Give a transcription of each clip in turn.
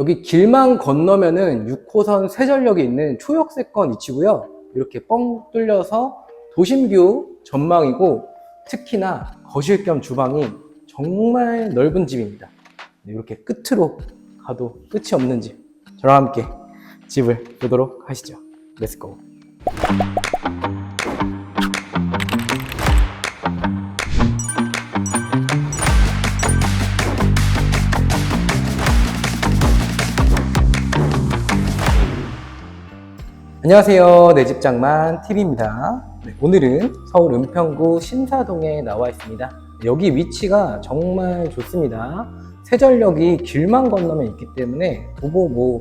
여기 길만 건너면은 6호선 세전역에 있는 초역세권 위치고요. 이렇게 뻥 뚫려서 도심뷰 전망이고 특히나 거실 겸 주방이 정말 넓은 집입니다. 네, 이렇게 끝으로 가도 끝이 없는 집. 저랑 함께 집을 보도록 하시죠. 렛츠고. 안녕하세요. 내 집장만 TV입니다. 오늘은 서울 은평구 신사동에 나와 있습니다. 여기 위치가 정말 좋습니다. 세전역이 길만 건너면 있기 때문에 도보 뭐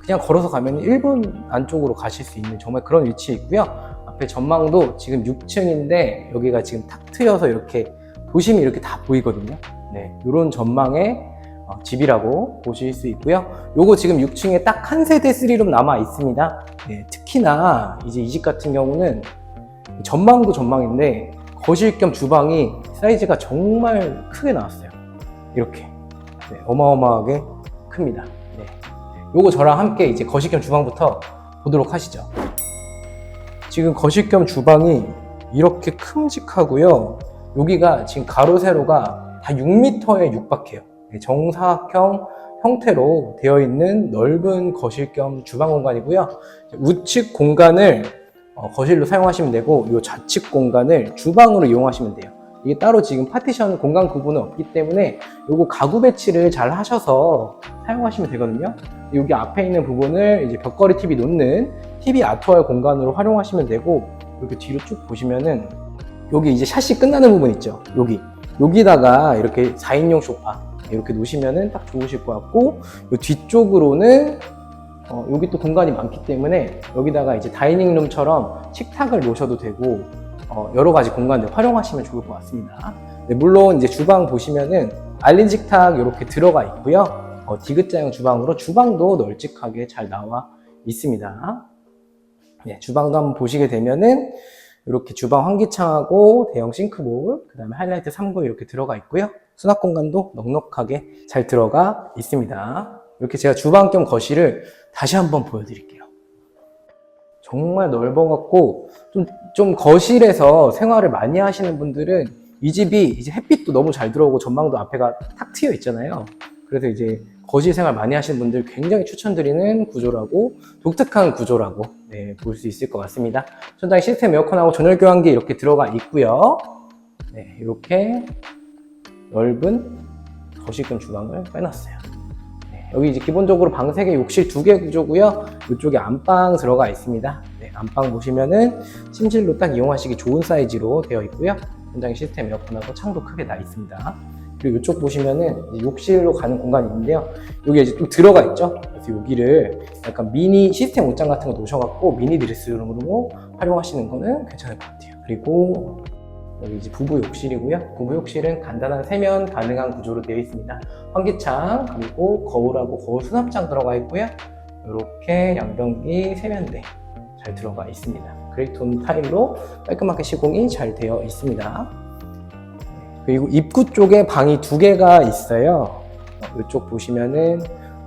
그냥 걸어서 가면 1분 안쪽으로 가실 수 있는 정말 그런 위치에 있고요. 앞에 전망도 지금 6층인데 여기가 지금 탁 트여서 이렇게 도심이 이렇게 다 보이거든요. 네, 이런 전망의 어, 집이라고 보실 수 있고요. 요거 지금 6층에 딱 한 세대 3룸 남아 있습니다. 네, 특히나 이제 이 집 같은 경우는 전망도 전망인데 거실 겸 주방이 사이즈가 정말 크게 나왔어요. 이렇게 네, 어마어마하게 큽니다. 네. 요거 저랑 함께 이제 거실 겸 주방부터 보도록 하시죠. 지금 거실 겸 주방이 이렇게 큼직하고요. 여기가 지금 가로 세로가 다 6m에 육박해요. 네, 정사각형 형태로 되어 있는 넓은 거실 겸 주방 공간이고요. 우측 공간을 어, 거실로 사용하시면 되고 이 좌측 공간을 주방으로 이용하시면 돼요. 이게 따로 지금 파티션 공간 구분은 없기 때문에 요거 가구 배치를 잘 하셔서 사용하시면 되거든요. 여기 앞에 있는 부분을 이제 벽걸이 TV 놓는 TV 아트월 공간으로 활용하시면 되고 이렇게 뒤로 쭉 보시면은 여기 이제 샷이 끝나는 부분 있죠. 여기 여기다가 이렇게 4인용 소파 이렇게 놓으시면은 딱 좋으실 것 같고 요 뒤쪽으로는 어, 여기 또 공간이 많기 때문에 여기다가 이제 다이닝룸처럼 식탁을 놓으셔도 되고 어, 여러 가지 공간들 활용하시면 좋을 것 같습니다. 네, 물론 이제 주방 보시면은 알린 식탁 이렇게 들어가 있고요. 어, 디귿자형 주방으로 주방도 널찍하게 잘 나와 있습니다. 네, 주방도 한번 보시게 되면은 이렇게 주방 환기창하고 대형 싱크볼, 그 다음에 하이라이트 3구 이렇게 들어가 있고요. 수납 공간도 넉넉하게 잘 들어가 있습니다. 이렇게 제가 주방 겸 거실을 다시 한번 보여드릴게요. 정말 넓어갖고 좀, 좀 거실에서 생활을 많이 하시는 분들은 이 집이 이제 햇빛도 너무 잘 들어오고 전망도 앞에가 탁 트여 있잖아요. 그래서 이제 거실 생활 많이 하시는 분들 굉장히 추천드리는 구조라고 독특한 구조라고 네, 볼 수 있을 것 같습니다. 천장에 시스템 에어컨하고 전열 교환기 이렇게 들어가 있고요. 네, 이렇게 넓은 거실금 주방을 빼놨어요. 네, 여기 이제 기본적으로 방 3개, 욕실 2개 구조고요. 이쪽에 안방 들어가 있습니다. 네, 안방 보시면은 침실로 딱 이용하시기 좋은 사이즈로 되어 있고요. 현장에 시스템 에어컨하고 창도 크게 나 있습니다. 그리고 이쪽 보시면은 욕실로 가는 공간이 있는데요. 여기 이제 좀 들어가 있죠. 그래서 여기를 약간 미니 시스템 옷장 같은 거 놓으셔갖고 미니 드레스룸으로 활용하시는 거는 괜찮을 것 같아요. 그리고 여기 이제 부부 욕실이고요. 부부 욕실은 간단한 세면 가능한 구조로 되어 있습니다. 환기창 그리고 거울하고 거울 수납장 들어가 있고요. 이렇게 양변기 세면대 잘 들어가 있습니다. 그레이톤 타일로 깔끔하게 시공이 잘 되어 있습니다. 그리고 입구 쪽에 방이 두 개가 있어요. 이쪽 보시면은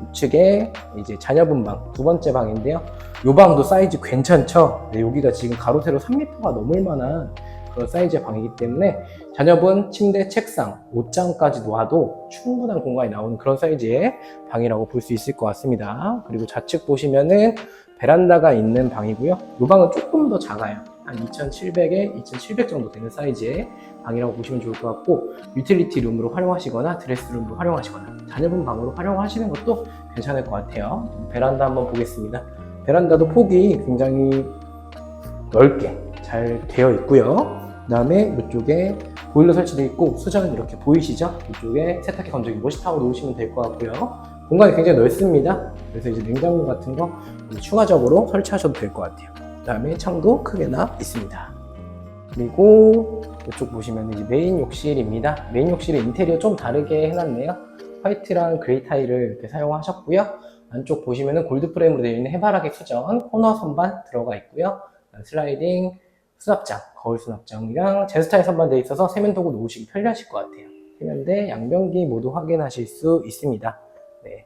우측에 이제 자녀분 방 두 번째 방인데요. 이 방도 사이즈 괜찮죠? 네, 여기가 지금 가로 세로 3m가 넘을 만한 그런 사이즈의 방이기 때문에 자녀분 침대, 책상, 옷장까지 놓아도 충분한 공간이 나오는 그런 사이즈의 방이라고 볼 수 있을 것 같습니다. 그리고 좌측 보시면은 베란다가 있는 방이고요. 이 방은 조금 더 작아요. 한 2,700에 2,700 정도 되는 사이즈의 방이라고 보시면 좋을 것 같고 유틸리티 룸으로 활용하시거나 드레스룸으로 활용하시거나 자녀분 방으로 활용하시는 것도 괜찮을 것 같아요. 베란다 한번 보겠습니다. 베란다도 폭이 굉장히 넓게 잘 되어 있고요. 그 다음에 이쪽에 보일러 설치되어 있고 수전 이렇게 보이시죠? 이쪽에 세탁기 건조기 모시타워 놓으시면 될 것 같고요. 공간이 굉장히 넓습니다. 그래서 이제 냉장고 같은 거 추가적으로 설치하셔도 될 것 같아요. 그 다음에 창도 크게 나 있습니다. 그리고 이쪽 보시면 이제 메인 욕실입니다. 메인 욕실의 인테리어 좀 다르게 해놨네요. 화이트랑 그레이 타일을 이렇게 사용하셨고요. 안쪽 보시면은 골드 프레임으로 되어 있는 해바라기 수전, 코너 선반 들어가 있고요. 슬라이딩 수납장, 거울 수납장이랑 제스타일 선반 되어 있어서 세면도구 놓으시기 편리하실 것 같아요. 세면대, 양변기 모두 확인하실 수 있습니다. 네.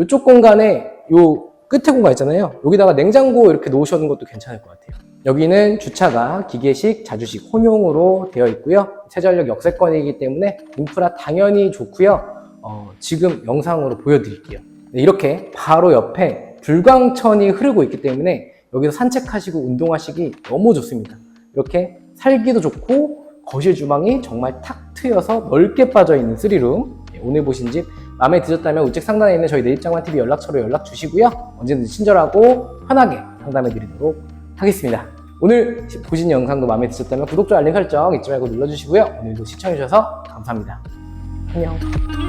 이쪽 공간에 요 끝에 공간 있잖아요. 여기다가 냉장고 이렇게 놓으시는 것도 괜찮을 것 같아요. 여기는 주차가 기계식, 자주식 혼용으로 되어 있고요. 세전력 역세권이기 때문에 인프라 당연히 좋고요. 어, 지금 영상으로 보여드릴게요. 네, 이렇게 바로 옆에 불광천이 흐르고 있기 때문에 여기서 산책하시고 운동하시기 너무 좋습니다. 이렇게 살기도 좋고 거실 주방이 정말 탁 트여서 넓게 빠져 있는 쓰리룸. 예, 오늘 보신 집 마음에 드셨다면 우측 상단에 있는 저희 내집장만 TV 연락처로 연락 주시고요. 언제든지 친절하고 편하게 상담해 드리도록 하겠습니다. 오늘 시- 보신 영상도 마음에 드셨다면 구독, 좋아요, 알림 설정 잊지 말고 눌러주시고요. 오늘도 시청해주셔서 감사합니다. 안녕.